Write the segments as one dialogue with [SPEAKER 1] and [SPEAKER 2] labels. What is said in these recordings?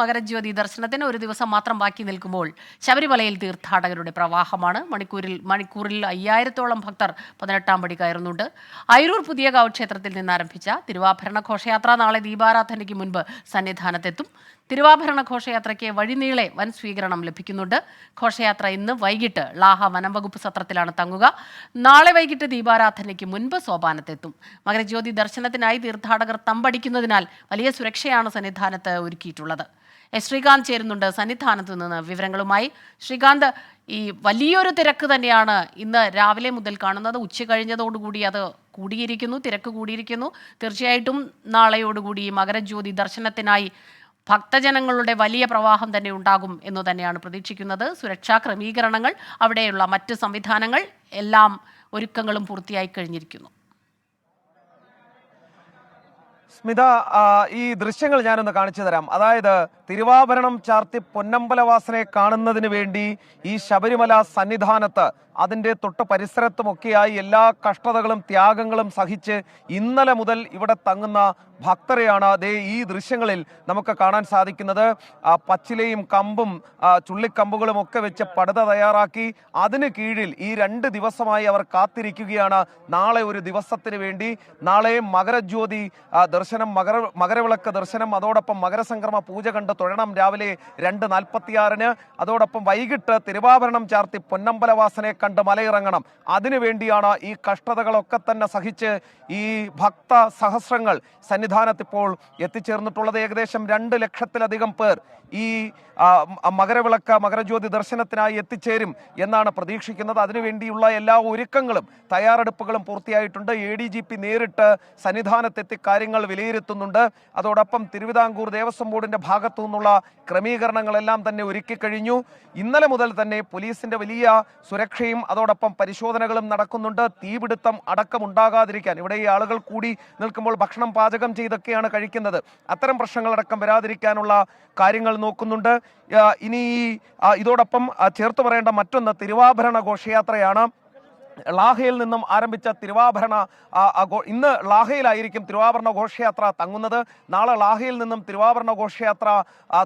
[SPEAKER 1] മകരജ്യോതി ദർശനത്തിന് ഒരു ദിവസം മാത്രം ബാക്കി നിൽക്കുമ്പോൾ ശബരിമലയിൽ തീർത്ഥാടകരുടെ പ്രവാഹമാണ്. മണിക്കൂറിൽ മണിക്കൂറിൽ അയ്യായിരത്തോളം ഭക്തർ പതിനെട്ടാം പടി കയറുന്നുണ്ട്. അയിരൂർ പുതിയകാവ് ക്ഷേത്രത്തിൽ നിന്ന് ആരംഭിച്ച തിരുവാഭരണ ഘോഷയാത്ര നാളെ ദീപാരാധനയ്ക്ക് മുൻപ് സന്നിധാനത്തെത്തും. തിരുവാഭരണ ഘോഷയാത്രയ്ക്ക് വഴിനീളെ വൻ സ്വീകരണം ലഭിക്കുന്നുണ്ട്. ഘോഷയാത്ര ഇന്ന് വൈകിട്ട് ലാഹ വനംവകുപ്പ് സത്രത്തിലാണ് തങ്ങുക. നാളെ വൈകിട്ട് ദീപാരാധനയ്ക്ക് മുൻപ് സോപാനത്തെത്തും. മകരജ്യോതി ദർശനത്തിനായി തീർത്ഥാടകർ തമ്പടിക്കുന്നതിനാൽ വലിയ സുരക്ഷയാണ് സന്നിധാനത്ത് ഒരുക്കിയിട്ടുള്ളത്. ശ്രീകാന്ത് ചേരുന്നുണ്ട് സന്നിധാനത്ത് നിന്ന് വിവരങ്ങളുമായി. ശ്രീകാന്ത് ഈ വലിയൊരു തിരക്ക് തന്നെയാണ് ഇന്ന് രാവിലെ മുതൽ കാണുന്നത്. ഉച്ച കഴിഞ്ഞതോടുകൂടി അത് കൂടിയിരിക്കുന്നു തിരക്ക് കൂടിയിരിക്കുന്നു. തീർച്ചയായിട്ടും നാളെയോടുകൂടി മകരജ്യോതി ദർശനത്തിനായി ഭക്തജനങ്ങളുടെ വലിയ പ്രവാഹം തന്നെ ഉണ്ടാകും എന്ന് തന്നെയാണ് പ്രതീക്ഷിക്കുന്നത്. സുരക്ഷാ ക്രമീകരണങ്ങൾ അവിടെയുള്ള മറ്റ് സംവിധാനങ്ങൾ എല്ലാം ഒരുക്കങ്ങളും പൂർത്തിയായി കഴിഞ്ഞിരിക്കുന്നു.
[SPEAKER 2] സ്മിത ഈ ദൃശ്യങ്ങൾ ഞാനൊന്ന് കാണിച്ചു തരാം. അതായത് തിരുവാഭരണം ചാർത്തി പൊന്നമ്പലവാസനെ കാണുന്നതിന് വേണ്ടി ഈ ശബരിമല സന്നിധാനത്ത് അതിന്റെ തൊട്ട് പരിസരത്തുമൊക്കെയായി എല്ലാ കഷ്ടതകളും ത്യാഗങ്ങളും സഹിച്ച് ഇന്നലെ മുതൽ ഇവിടെ തങ്ങുന്ന ഭക്തരെയാണ് അതേ ഈ ദൃശ്യങ്ങളിൽ നമുക്ക് കാണാൻ സാധിക്കുന്നത്. പച്ചിലയും കമ്പും ചുള്ളിക്കമ്പുകളും ഒക്കെ വെച്ച് പടുത തയ്യാറാക്കി അതിന് കീഴിൽ ഈ രണ്ട് ദിവസമായി അവർ കാത്തിരിക്കുകയാണ്. നാളെ ഒരു ദിവസത്തിന് വേണ്ടി. നാളെ മകരജ്യോതി ആ, ദർശനം മകര മകരവിളക്ക് ദർശനം അതോടൊപ്പം മകരസംക്രമ പൂജ കണ്ട് തൊഴണം രാവിലെ രണ്ട് നാൽപ്പത്തിയാറിന്. അതോടൊപ്പം വൈകിട്ട് തിരുവാഭരണം ചാർത്തി പൊന്നമ്പലവാസനെ കണ്ട് മലയിറങ്ങണം. അതിനു വേണ്ടിയാണ് ഈ കഷ്ടതകളൊക്കെ തന്നെ സഹിച്ച് ഈ ഭക്ത സഹസ്രങ്ങൾ സന്നിധാനത്ത് ഇപ്പോൾ എത്തിച്ചേർന്നിട്ടുള്ളത്. ഏകദേശം രണ്ട് ലക്ഷത്തിലധികം പേർ ഈ മകരവിളക്ക് മകരജ്യോതി ദർശനത്തിനായി എത്തിച്ചേരും എന്നാണ് പ്രതീക്ഷിക്കുന്നത്. അതിനുവേണ്ടിയുള്ള എല്ലാ ഒരുക്കങ്ങളും തയ്യാറെടുപ്പുകളും പൂർത്തിയായിട്ടുണ്ട്. എ നേരിട്ട് സന്നിധാനത്തെത്തി കാര്യങ്ങൾ വിലയിരുത്തുന്നുണ്ട്. അതോടൊപ്പം തിരുവിതാംകൂർ ദേവസ്വം ബോർഡിന്റെ ഭാഗത്തു നിന്നുള്ള ക്രമീകരണങ്ങളെല്ലാം തന്നെ ഒരുക്കി കഴിഞ്ഞു. ഇന്നലെ മുതൽ തന്നെ പോലീസിന്റെ വലിയ സുരക്ഷയും അതോടൊപ്പം പരിശോധനകളും നടക്കുന്നുണ്ട്. തീപിടുത്തം അടക്കം ഉണ്ടാകാതിരിക്കാൻ. ഇവിടെ ഈ ആളുകൾ കൂടി നിൽക്കുമ്പോൾ ഭക്ഷണം പാചകം ചെയ്തൊക്കെയാണ് കഴിക്കുന്നത്. അത്തരം പ്രശ്നങ്ങളടക്കം വരാതിരിക്കാനുള്ള കാര്യങ്ങൾ നോക്കുന്നുണ്ട്. ഇനി ഇതോടൊപ്പം ചേർത്ത് പറയേണ്ട മറ്റൊന്ന് തിരുവാഭരണ ഘോഷയാത്രയാണ്. ലാഹയിൽ നിന്നും ആരംഭിച്ച തിരുവാഭരണ ഇന്ന് ലാഹയിലായിരിക്കും തിരുവാഭരണ ഘോഷയാത്ര തങ്ങുന്നത്. നാളെ ലാഹയിൽ നിന്നും തിരുവാഭരണ ഘോഷയാത്ര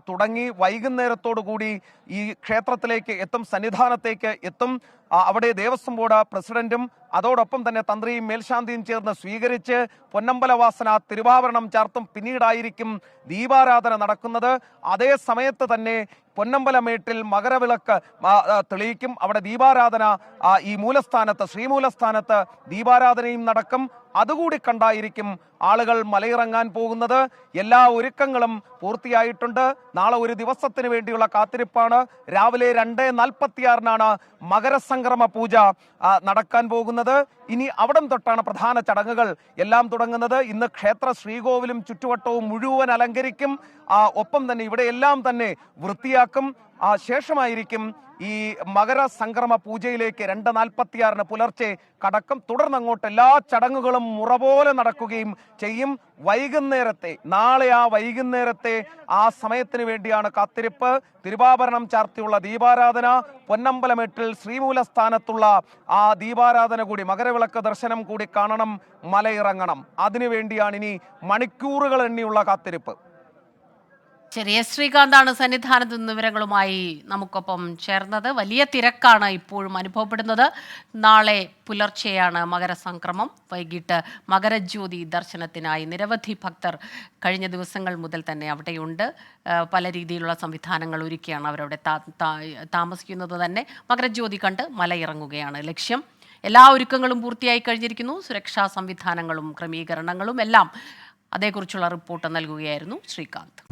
[SPEAKER 2] തുടങ്ങി. വൈകുന്നേരത്തോടുകൂടി ഈ ക്ഷേത്രത്തിലേക്ക് എത്തും സന്നിധാനത്തേക്ക് എത്തും. അവിടെ ദേവസ്വം ബോർഡ് പ്രസിഡന്റും അതോടൊപ്പം തന്നെ തന്ത്രിയും മേൽശാന്തിയും ചേർന്ന് സ്വീകരിച്ച് പൊന്നമ്പലവാസന തിരുവാഭരണം ചാർത്തും പിന്നീടായിരിക്കും ദീപാരാധന നടക്കുന്നത്. അതേ സമയത്ത് തന്നെ പൊന്നമ്പലമേട്ടിൽ മകരവിളക്ക് തെളിയിക്കും. അവിടെ ദീപാരാധന ഈ മൂലസ്ഥാനത്ത് ശ്രീമൂലസ്ഥാനത്ത് ദീപാരാധനയും നടക്കും. അതുകൂടി കണ്ടായിരിക്കും ആളുകൾ മലയിറങ്ങാൻ പോകുന്നത്. എല്ലാ ഒരുക്കങ്ങളും പൂർത്തിയായിട്ടുണ്ട്. നാളെ ഒരു ദിവസത്തിന് വേണ്ടിയുള്ള കാത്തിരിപ്പാണ്. രാവിലെ രണ്ട് നാൽപ്പത്തിയാറിനാണ് മകരസംക്രമ പൂജ നടക്കാൻ പോകുന്നത്. ഇനി അവിടം തൊട്ടാണ് പ്രധാന ചടങ്ങുകൾ. എല്ലാം തുടങ്ങുന്നത്. ഇന്ന് ക്ഷേത്ര ശ്രീകോവിലും ചുറ്റുവട്ടവും മുഴുവൻ അലങ്കരിക്കും. ഒപ്പം തന്നെ ഇവിടെ എല്ലാം തന്നെ വൃത്തിയാക്കും. ശേഷമായിരിക്കും ഈ മകര സംക്രമ പൂജയിലേക്ക് രണ്ട് നാൽപ്പത്തിയാറിന് പുലർച്ചെ കടക്കും. തുടർന്ന് അങ്ങോട്ട് എല്ലാ ചടങ്ങുകളും മുറ പോലെ നടക്കുകയും ചെയ്യും. വൈകുന്നേരത്തെ നാളെ ആ വൈകുന്നേരത്തെ ആ സമയത്തിന് വേണ്ടിയാണ് കാത്തിരിപ്പ്. തിരുവാഭരണം ചാർത്തിയുള്ള ദീപാരാധന പൊന്നമ്പലമെട്ടിൽ ശ്രീമൂലസ്ഥാനത്തുള്ള ആ ദീപാരാധന കൂടി മകരവിളക്ക് ദർശനം കൂടി കാണണം മലയിറങ്ങണം. അതിനുവേണ്ടിയാണ് ഇനി മണിക്കൂറുകൾ എണ്ണിയുള്ള കാത്തിരിപ്പ്.
[SPEAKER 1] എസ് ശ്രീകാന്താണ് സന്നിധാനത്ത് വിവരങ്ങളുമായി നമുക്കൊപ്പം ചേർന്നത്. വലിയ തിരക്കാണ് ഇപ്പോഴും അനുഭവപ്പെടുന്നത്. നാളെ പുലർച്ചെയാണ് മകരസംക്രമം. വൈകിട്ട് മകരജ്യോതി ദർശനത്തിനായി നിരവധി ഭക്തർ കഴിഞ്ഞ ദിവസങ്ങൾ മുതൽ തന്നെ അവിടെയുണ്ട്. പല രീതിയിലുള്ള സംവിധാനങ്ങൾ ഒരുക്കിയാണ് അവരവിടെ താമസിക്കുന്നത് തന്നെ. മകരജ്യോതി കണ്ട് മലയിറങ്ങുകയാണ് ലക്ഷ്യം. എല്ലാ ഒരുക്കങ്ങളും പൂർത്തിയായി കഴിഞ്ഞിരിക്കുന്നു. സുരക്ഷാ സംവിധാനങ്ങളും ക്രമീകരണങ്ങളും എല്ലാം അതേക്കുറിച്ചുള്ള റിപ്പോർട്ട് നൽകുകയായിരുന്നു ശ്രീകാന്ത്.